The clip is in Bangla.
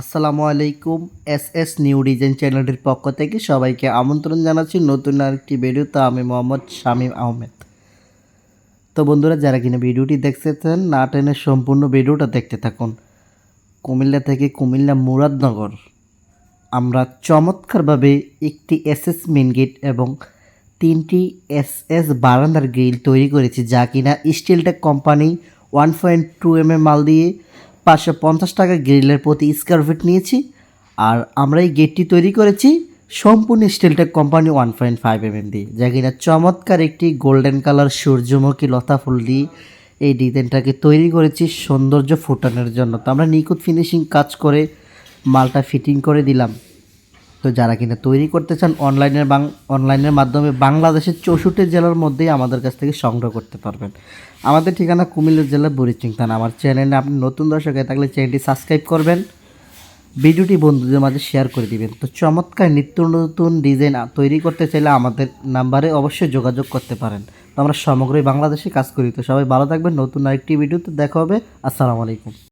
আসসালামু আলাইকুম এস এস নিউ ডিজাইন চ্যানেলটির পক্ষ থেকে সবাইকে আমন্ত্রণ জানাচ্ছি নতুন আরেকটি ভিডিওতে। আমি মোহাম্মদ শামীম আহমেদ। তো বন্ধুরা, যারা কিনা ভিডিওটি দেখতেছেন, না টেনে সম্পূর্ণ ভিডিওটা দেখতে থাকুন। কুমিল্লা থেকে কুমিল্লা মুরাদনগর। আমরা চমৎকারভাবে একটি এসএস মেন গেট এবং তিনটি এস এস বারান্দার গ্রিল তৈরি করেছি, যা কিনা Steeltech company one point two M M মাল দিয়ে পাঁচশো পঞ্চাশ টাকা গ্রিলের প্রতি স্কোয়ার ফিট নিয়েছি। আর আমরা এই গেটটি তৈরি করেছি সম্পূর্ণ Steeltech company one point five M M দিয়ে যা কিনা চমৎকার একটি গোল্ডেন কালার সূর্যমুখী লতা ফুল দিয়ে এই ডিজাইনটাকে তৈরি করেছি সৌন্দর্য ফুটানোর জন্য। তো আমরা নিখুঁত ফিনিশিং কাজ করে মালটা ফিটিং করে দিলাম। তো যারা কিনা তৈরি করতে চান অনলাইনের বাং অনলাইনের মাধ্যমে বাংলাদেশের চৌষট্টি জেলার মধ্যেই আমাদের কাছ থেকে সংগ্রহ করতে পারবেন। আমাদের ঠিকানা কুমিল্লা জেলার বুড়িচিং থানা আমার চ্যানেলে আপনি নতুন দর্শক হয়ে থাকলে চ্যানেলটি সাবস্ক্রাইব করবেন। ভিডিওটি বন্ধুদের মাঝে শেয়ার করে দিবেন। তো চমৎকার নিত্য নতুন ডিজাইন তৈরি করতে চাইলে আমাদের নাম্বারে অবশ্যই যোগাযোগ করতে পারেন। তো আমরা সমগ্রই বাংলাদেশে কাজ করি। তো সবাই ভালো থাকবেন। নতুন আরেকটি ভিডিওতে দেখা হবে। আসসালামু আলাইকুম।